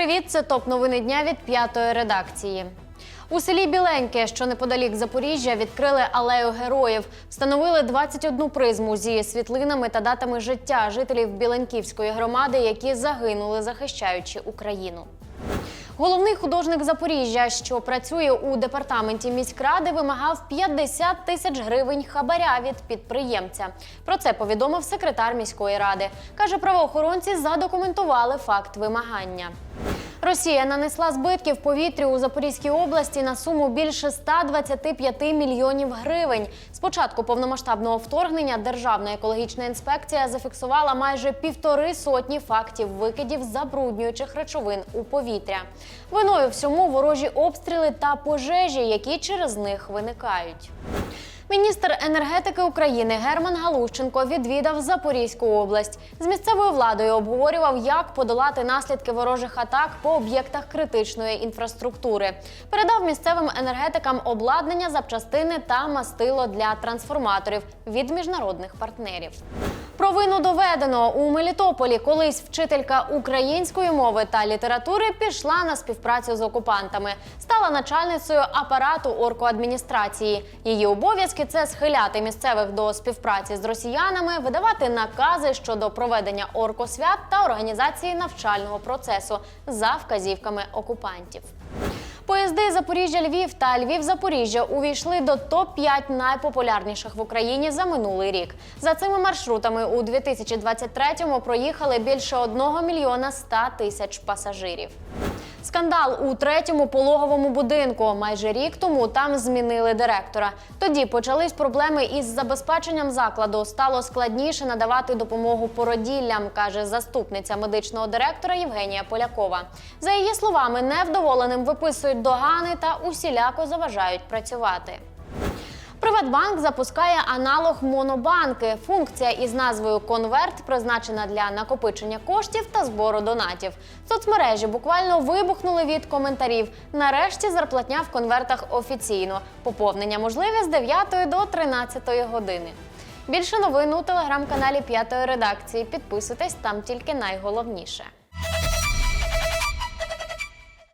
Привіт, це топ новини дня від п'ятої редакції. У селі Біленьке, що неподалік Запоріжжя, відкрили алею героїв. Встановили 21 призму зі світлинами та датами життя жителів Біленьківської громади, які загинули, захищаючи Україну. Головний художник Запоріжжя, що працює у департаменті міськради, вимагав 50 тисяч гривень хабаря від підприємця. Про це повідомив секретар міської ради. Каже, правоохоронці задокументували факт вимагання. Росія нанесла збитків повітрю у Запорізькій області на суму більше 125 мільйонів гривень. З початку повномасштабного вторгнення Державна екологічна інспекція зафіксувала майже півтори сотні фактів викидів забруднюючих речовин у повітря. Виною всьому ворожі обстріли та пожежі, які через них виникають. Міністр енергетики України Герман Галущенко відвідав Запорізьку область. З місцевою владою обговорював, як подолати наслідки ворожих атак по об'єктах критичної інфраструктури. Передав місцевим енергетикам обладнання, запчастини та мастило для трансформаторів від міжнародних партнерів. Провину доведено у Мелітополі. Колись вчителька української мови та літератури пішла на співпрацю з окупантами. Стала начальницею апарату оркоадміністрації. Її обов'язки це схиляти місцевих до співпраці з росіянами, видавати накази щодо проведення оркосвят та організації навчального процесу за вказівками окупантів. Поїзди Запоріжжя Львів та Львів Запоріжжя увійшли до топ 5 найпопулярніших в Україні за минулий рік. За цими маршрутами у 2023-му проїхали більше 1 мільйона 100 тисяч пасажирів. Скандал у третьому пологовому будинку. Майже рік тому там змінили директора. Тоді почались проблеми із забезпеченням закладу. Стало складніше надавати допомогу породіллям, каже заступниця медичного директора Євгенія Полякова. За її словами, невдоволеним виписують догани та усіляко заважають працювати. Приватбанк запускає аналог Монобанки. Функція із назвою Конверт призначена для накопичення коштів та збору донатів. Соцмережі буквально вибухнули від коментарів. Нарешті зарплатня в конвертах офіційно. Поповнення можливе з 9 до 13 години. Більше новин у телеграм-каналі П'ятої редакції. Підписуйтесь там тільки найголовніше.